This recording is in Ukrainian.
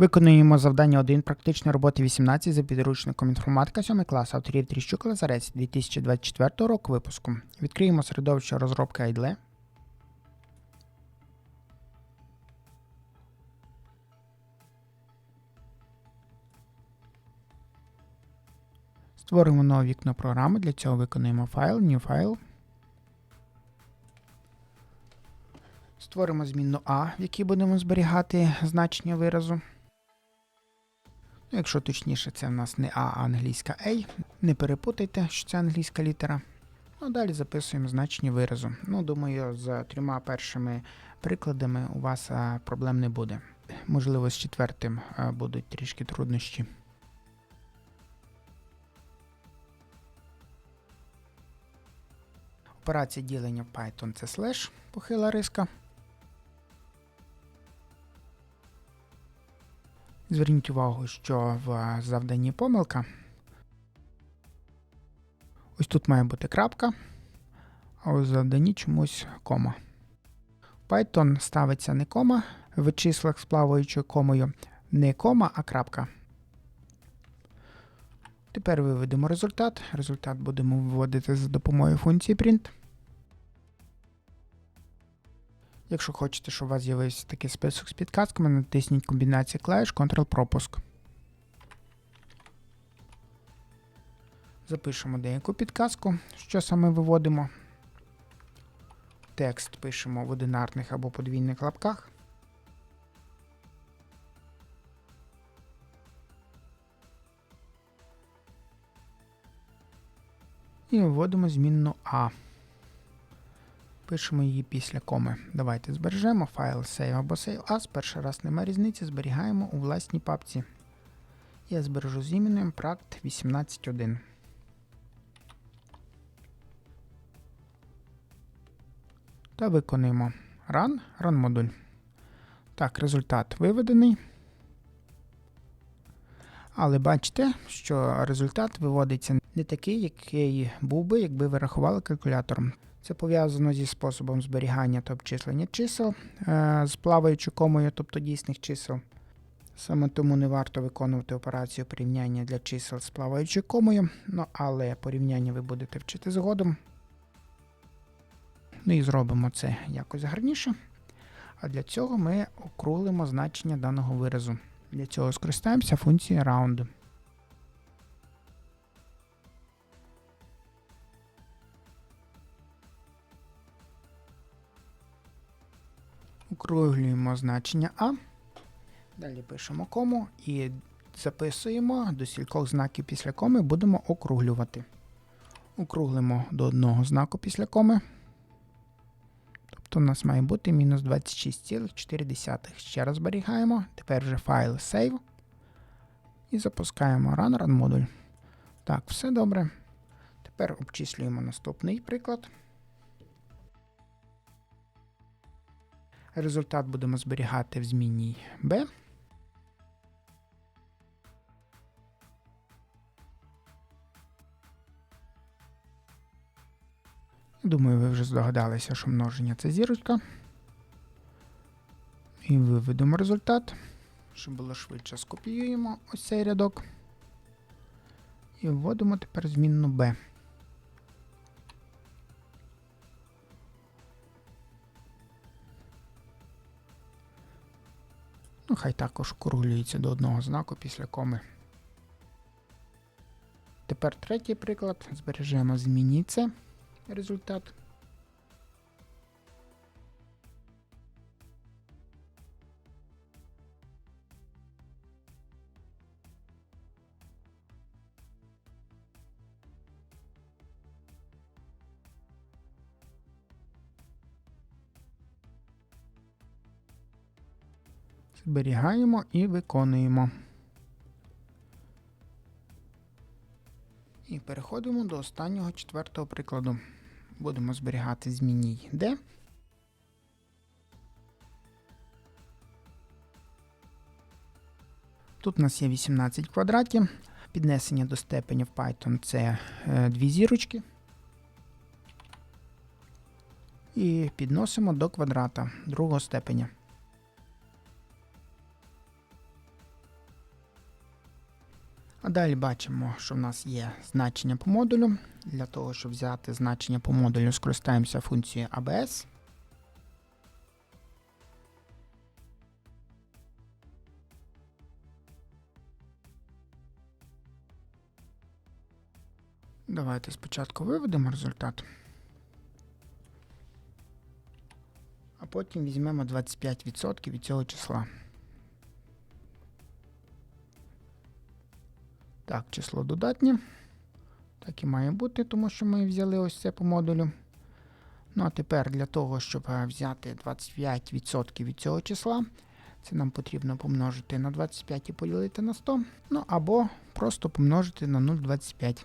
Виконуємо завдання 1 практичної роботи 18 за підручником інформатика 7 клас авторів Тріщук Лазарець 2024 року випуску. Відкриємо середовище розробки IDLE. Створимо нове вікно програми. Для цього виконуємо файл, New File. Створимо змінну А, в якій будемо зберігати значення виразу. Ну, якщо точніше, це в нас не А, а англійська A. Не перепутайте, що це англійська літера. Ну, далі записуємо значення виразу. Ну, думаю, з трьома першими прикладами у вас проблем не буде. Можливо, з четвертим будуть трішки труднощі. Операція ділення Python це слеш, похила риска. Зверніть увагу, що в завданні помилка. Ось тут має бути крапка, а у завданні чомусь кома. Python ставиться не кома в числах з плаваючою комою, не кома, а крапка. Тепер виведемо результат. Результат будемо вводити за допомогою функції print. Якщо хочете, щоб у вас з'явився такий список з підказками, натисніть комбінацію клавіш Ctrl-пропуск. Запишемо деяку підказку, що саме виводимо. Текст пишемо в одинарних або подвійних лапках. І вводимо змінну А. Пишемо її після коми. Давайте збережемо файл save або save as. Перший раз немає різниці, зберігаємо у власній папці. Я збережу з іменем Pract 18.1. Та виконуємо run, run модуль. Так, результат виведений. Але бачите, що результат виводиться не такий, який був би, якби ви рахували калькулятором. Це пов'язано зі способом зберігання та обчислення чисел е, з плаваючою комою, тобто дійсних чисел. Саме тому не варто виконувати операцію порівняння для чисел з плаваючою комою, ну але порівняння ви будете вчити згодом. Ну і зробимо це якось гарніше. А для цього ми округлимо значення даного виразу. Для цього скористаємося функцією round. Округлюємо значення А. Далі пишемо кому і записуємо до стількох знаків після коми будемо округлювати. Округлимо до одного знаку після коми. Тобто у нас має бути мінус 26,4. Ще раз зберігаємо. Тепер вже файл save. І запускаємо run run модуль. Так, все добре. Тепер обчислюємо наступний приклад. Результат будемо зберігати в змінній B. Думаю, ви вже здогадалися, що множення це зірочка. І виведемо результат. Щоб було швидше, скопіюємо ось цей рядок. І вводимо тепер змінну B. Ну, хай також округлюється до одного знаку після коми. Тепер третій приклад. Збережемо зміні результат. Зберігаємо і виконуємо. І переходимо до останнього четвертого прикладу. Будемо зберігати змінній D. Тут у нас є 18 квадратів. Піднесення до степені в Python це е, дві зірочки. І підносимо до квадрата другого степеня. А далі бачимо, що в нас є значення по модулю. Для того, щоб взяти значення по модулю, скористаємося функцією ABS. Давайте спочатку виведемо результат. А потім візьмемо 25% від цього числа. Так, число додатнє. Так і має бути, тому що ми взяли ось це по модулю. Ну а тепер для того, щоб е, взяти 25% від цього числа, це нам потрібно помножити на 25 і поділити на 100. Ну або просто помножити на 0,25.